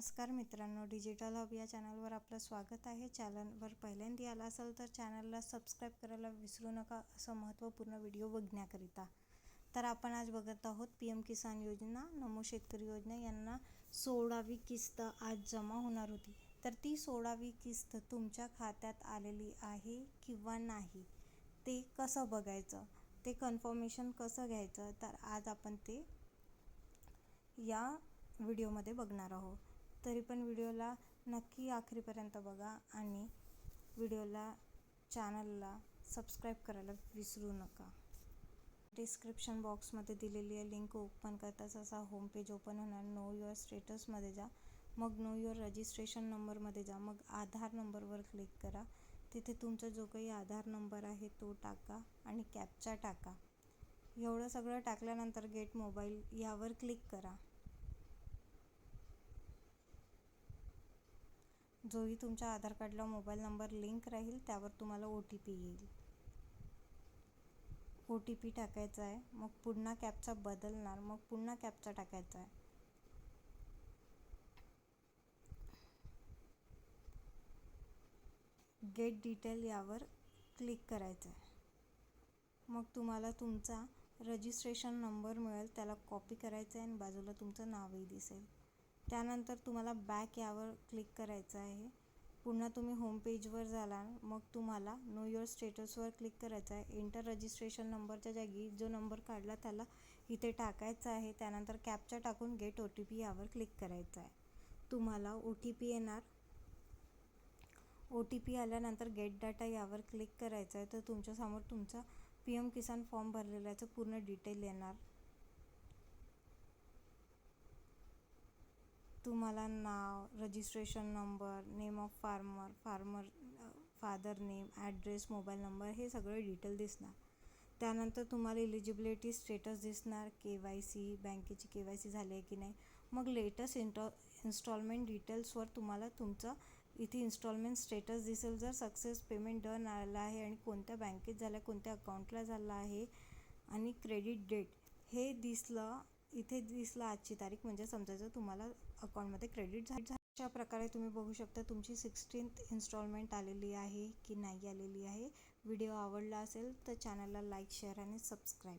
नमस्कार मित्रांनो digital hub या चॅनलवर आपलं स्वागत आहे. चॅनलवर पहिल्यांदा आला असेल तर चॅनलला सबस्क्राईब करायला विसरू नका असं महत्त्वपूर्ण व्हिडिओ बघण्याकरिता. तर आपण आज बघत आहोत पी एम किसान योजना नमो शेतकरी योजना यांना सोळावी किस्त आज जमा होणार होती. तर ती सोळावी किस्त तुमच्या खात्यात आलेली आहे किंवा नाही ते कसं बघायचं ते कन्फर्मेशन कसं घ्यायचं तर आज आपण ते या व्हिडिओमध्ये बघणार आहोत. तरी पण व्हिडिओला नक्की आखरीपर्यंत बघा आणि व्हिडिओला चॅनलला सबस्क्राईब करायला विसरू नका. डिस्क्रिप्शन बॉक्समध्ये दिलेली आहे लिंक ओपन करताच असा होम पेज ओपन होणार. नो युअर स्टेटसमध्ये जा. मग नो युअर रजिस्ट्रेशन नंबरमध्ये जा. मग आधार नंबरवर क्लिक करा. तिथे तुमचा जो काही आधार नंबर आहे तो टाका आणि कॅपचा टाका. एवढं सगळं टाकल्यानंतर गेट मोबाईल यावर क्लिक करा. जोही तुमच्या आधार कार्डला मोबाईल नंबर लिंक राहील त्यावर तुम्हाला ओ टी पी येईल. ओ टी पी टाकायचा आहे. मग पुन्हा कॅपचा बदलणार. मग पुन्हा कॅपचा टाकायचा आहे. गेट डिटेल यावर क्लिक करायचं आहे. मग तुम्हाला तुमचा रजिस्ट्रेशन नंबर मिळेल त्याला कॉपी करायचं आहे आणि बाजूला तुमचं नावही दिसेल. त्यानंतर तुम्हाला बॅक यावर क्लिक करायचं आहे. पुन्हा तुम्ही होम पेजवर झाला मग तुम्हाला नो युअर स्टेटसवर क्लिक करायचं आहे. इंटर रजिस्ट्रेशन नंबरच्या जागी जो नंबर काढला त्याला इथे टाकायचा आहे. त्यानंतर कॅपचा टाकून गेट ओ टी पी यावर क्लिक करायचं आहे. तुम्हाला ओ टी पी येणार. ओ टी पी आल्यानंतर गेट डाटा यावर क्लिक करायचं आहे. तर तुमच्यासमोर तुमचा पी एम किसान फॉर्म भरलेला याचं पूर्ण डिटेल येणार. तुम्हाला नाव registration number name of farmer farmer father name address mobile number हे सगळे डिटेल दिसणार. त्यानंतर तुम्हाला इलिजिबिलिटी स्टेटस दिसणार के वाय सी बँकेची के वाय सी झाली आहे की नाही. मग लेटेस्ट इंटॉ इन्स्टॉलमेंट डिटेल्सवर तुम्हाला तुमचं इथे इन्स्टॉलमेंट स्टेटस दिसेल. जर सक्सेस पेमेंट डन आलं आहे आणि कोणत्या बँकेत झालं कोणत्या अकाउंटला झालं आहे आणि क्रेडिट डेट हे दिसलं इथे दिसला आजची तारीख. म्हणजे समजायचं तुम्हाला अकाउंटमध्ये क्रेडिट झालं अशा प्रकारे तुम्ही बघू शकता तुमची सिक्स्टीन्थ इन्स्टॉलमेंट आलेली आहे की नाही आलेली आहे. व्हिडिओ आवडला असेल तर चॅनलला लाईक शेअर आणि सबस्क्राईब